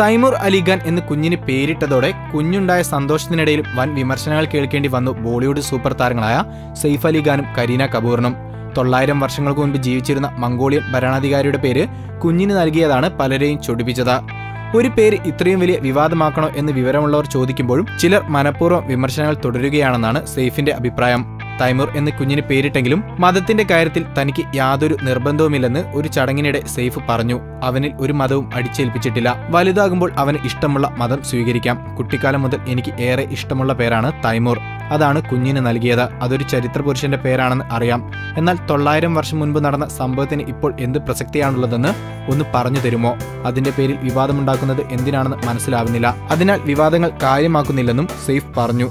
തൈമൂർ അലിഖാൻ എന്ന് കുഞ്ഞിന് പേരിട്ടതോടെ കുഞ്ഞുണ്ടായ സന്തോഷത്തിനിടയിൽ വൻ വിമർശനങ്ങൾ കേൾക്കേണ്ടി വന്നു ബോളിവുഡ് സൂപ്പർ താരങ്ങളായ സെയ്ഫ് അലിഖാനും കരീന കപൂറിനും. തൊള്ളായിരം വർഷങ്ങൾക്ക് മുൻപ് ജീവിച്ചിരുന്ന മംഗോളിയൻ ഭരണാധികാരിയുടെ പേര് കുഞ്ഞിന് നൽകിയതാണ് പലരെയും ചൊടിപ്പിച്ചത്. ഒരു പേര് ഇത്രയും വലിയ വിവാദമാക്കണോ എന്ന് വിവരമുള്ളവർ ചോദിക്കുമ്പോഴും ചിലർ മനഃപൂർവം വിമർശനങ്ങൾ തുടരുകയാണെന്നാണ് സെയ്ഫിന്റെ അഭിപ്രായം. തൈമൂർ എന്ന് കുഞ്ഞിന് പേരിട്ടെങ്കിലും മതത്തിന്റെ കാര്യത്തിൽ തനിക്ക് യാതൊരു നിർബന്ധവുമില്ലെന്ന് ഒരു ചടങ്ങിനിടെ സെയ്ഫ് പറഞ്ഞു. അവനിൽ ഒരു മതവും അടിച്ചേൽപ്പിച്ചിട്ടില്ല. വലുതാകുമ്പോൾ അവന് ഇഷ്ടമുള്ള മതം സ്വീകരിക്കാം. കുട്ടിക്കാലം മുതൽ എനിക്ക് ഏറെ ഇഷ്ടമുള്ള പേരാണ് തൈമൂർ. അതാണ് കുഞ്ഞിന് നൽകിയത്. അതൊരു ചരിത്ര പുരുഷന്റെ പേരാണെന്ന് അറിയാം. എന്നാൽ തൊള്ളായിരം വർഷം മുൻപ് നടന്ന സംഭവത്തിന് ഇപ്പോൾ എന്ത് പ്രസക്തിയാണുള്ളതെന്ന് ഒന്ന് പറഞ്ഞു തരുമോ? അതിന്റെ പേരിൽ വിവാദമുണ്ടാക്കുന്നത് എന്തിനാണെന്ന് മനസ്സിലാവുന്നില്ല. അതിനാൽ വിവാദങ്ങൾ കാര്യമാക്കുന്നില്ലെന്നും സെയ്ഫ് പറഞ്ഞു.